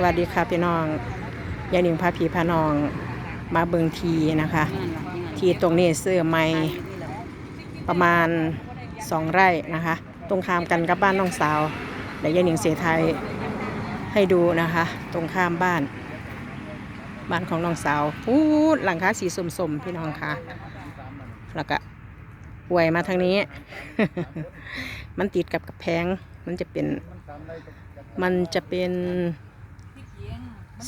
สวัสดีค่ะพี่น้องยายหนิงพาพีพานองมาเบิงทีนะคะ ทีตรงนี้ซื้อไม่ประมาณสองไร่นะคะ ตรงข้ามกันกับบ้านน้องสาวเดี๋ยวยายหนิงเสียไทยให้ดูนะคะ ตรงข้ามบ้าน บ้านของน้องสาวพูดหลังคาสีสมๆพี่น้องค่ะแล้วก็อวยมาทางนี้ มันติดกับกระแพงมันจะเป็น มันจะเป็น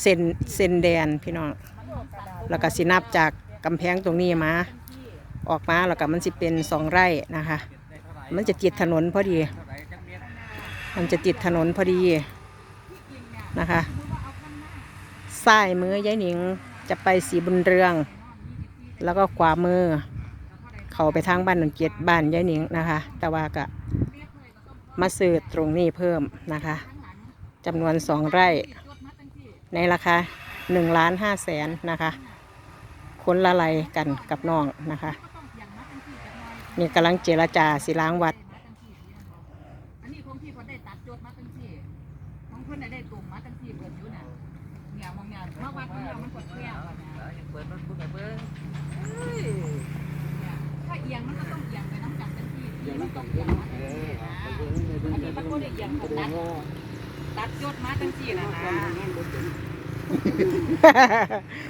เส้นเส้นแดนพี่น้องแล้วก็สินับจากกำแพงตรงนี้มา ออกมาแล้วก็มันสิเป็นสองไร่นะคะ มันจะติดถนนพอดี มันจะติดถนนพอดีนะคะซ้ายมือยายหนิงจะไปสีบุญเรือง แล้วก็ขวามือ เขาไปทางบ้านหนองเจ็ดบ้านยายหนิงนะคะ แต่ว่าก็มาซื้อตรงนี้เพิ่มนะคะจำนวนสองไร่ ในราคาหนึ่งล้านห้าแสนนะคะคนละไลกันกับน้องนะคะ นี่กำลังเจรจาสิล้างวัดอันนี้ของพี่เขาได้ตัดจดมาตั้งที่ของเพิ่นน่ะได้ตุ่มมาตั้งที่เบิดอยู่น่ะเนี่ยมองเนี่ยมาวัดเนี่ยมันกดแก้วอะนะเปิดมันพูดไปเบิ้งเฮ้ยเนี่ยถ้าเอียงมันก็ต้องเอียงไปน้ำกันตั้งที่ที่มันต้องเอียงมาตั้งที่นะอันนี้มันก็ได้เอียงเขาตัด ตัดจดมาตั้งที่แล้วนะ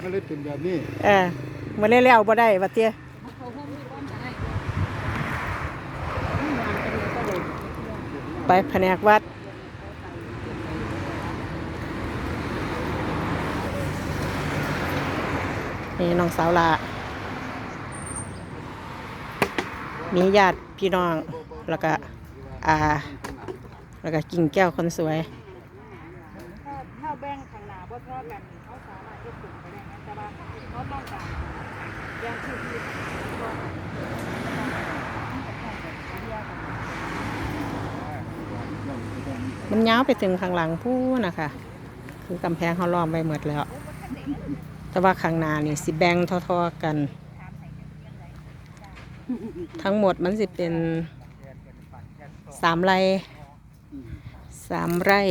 มันเลยเป็นแบบนี้เออมาเล่แล้วบ่ได้วัดเตี้ยมันเขาหุ้มมีความจะได้ไปแผนกวัดนี่น้องสาวลามีญาติพี่น้อง แล้วก็อา แล้วก็กิ่งแก้วคนสวยถ้าถ้าแบ่ง มันเขาสามารถจะตุ่มไปได้งั้นแต่ว่าเขาต้องการแบ่งที่ที่มันยาวไปถึงข้างหลังพู้นะคะคือกำแพงเขาล้อมไปหมดแล้ว แต่ว่าข้างหน้านี่สิแบ่งท่อๆกัน ทั้งหมดมันสิเป็นสามไร่สามไร่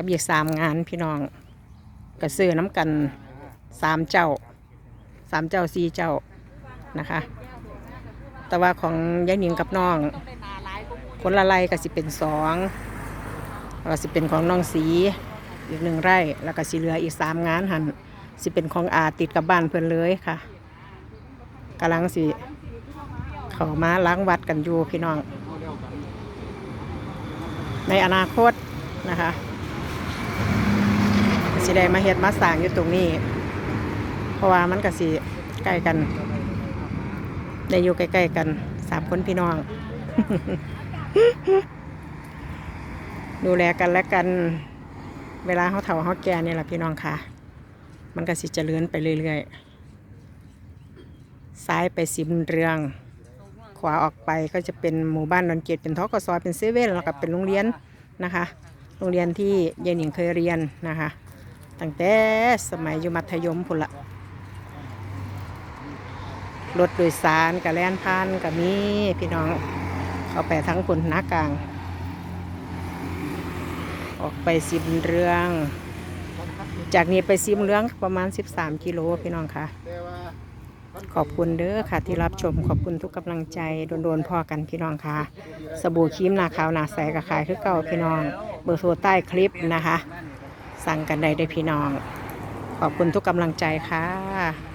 กับอีกสามงานพี่น้องก็ซื้อน้ำกันสามเจ้าสามเจ้าสี่เจ้านะคะ แต่ว่าของยายหนิงกับน้องต้องได้นาหลายกว่าหมู่คนละไร่ก็สิเป็นสองแล้วก็สิเป็นของน้องสีอีกหนึ่งไร่ แล้วก็สิเหลืออีกสามงานหันสิเป็นของอาติดกับบ้านเพื่อนเลยค่ะกำลังสิเขามาล้างวัดกันอยู่พี่น้อง ในอนาคตนะคะ สิได้มาเฮ็ดมาสร้างอยู่ตรงนี้ เพราะว่ามันก็สิใกล้กัน ได้อยู่ใกล้ๆกันสามคนพี่น้อง ดูแลกันและกัน เวลาเขาเฒ่าเขาแก่นี่แหละพี่น้องค่ะ มันก็สิเจริญไปเรื่อยๆ ซ้ายไปสิบเรือง ขวาออกไปก็จะเป็นหมู่บ้านนนเกตเป็นทกศเป็นเซเว่นแล้วก็เป็นโรงเรียนนะคะ โรงเรียนที่เยายหนิงเคยเรียนนะคะ ตั้งแต่สมัยอยู่มัธยมพุ่นละรถโดยสารกับแล่นพานกับมีพี่น้อง เข้าไปทั้งคนหน้ากลาง ออกไปสิบเรือง จากนี้ไปสิบเรืองประมาณ 13 กิโลพี่น้องค่ะ ขอบคุณเด้อค่ะที่รับชมขอบคุณทุกกำลังใจโดนๆพอกันพี่น้องค่ะ สบู่ครีมนาขาวนาใสกับขายคือเก่าพี่น้อง เบอร์โทรใต้คลิปนะคะ สั่งกันได้ได้พี่น้อง ขอบคุณทุกกำลังใจค่ะ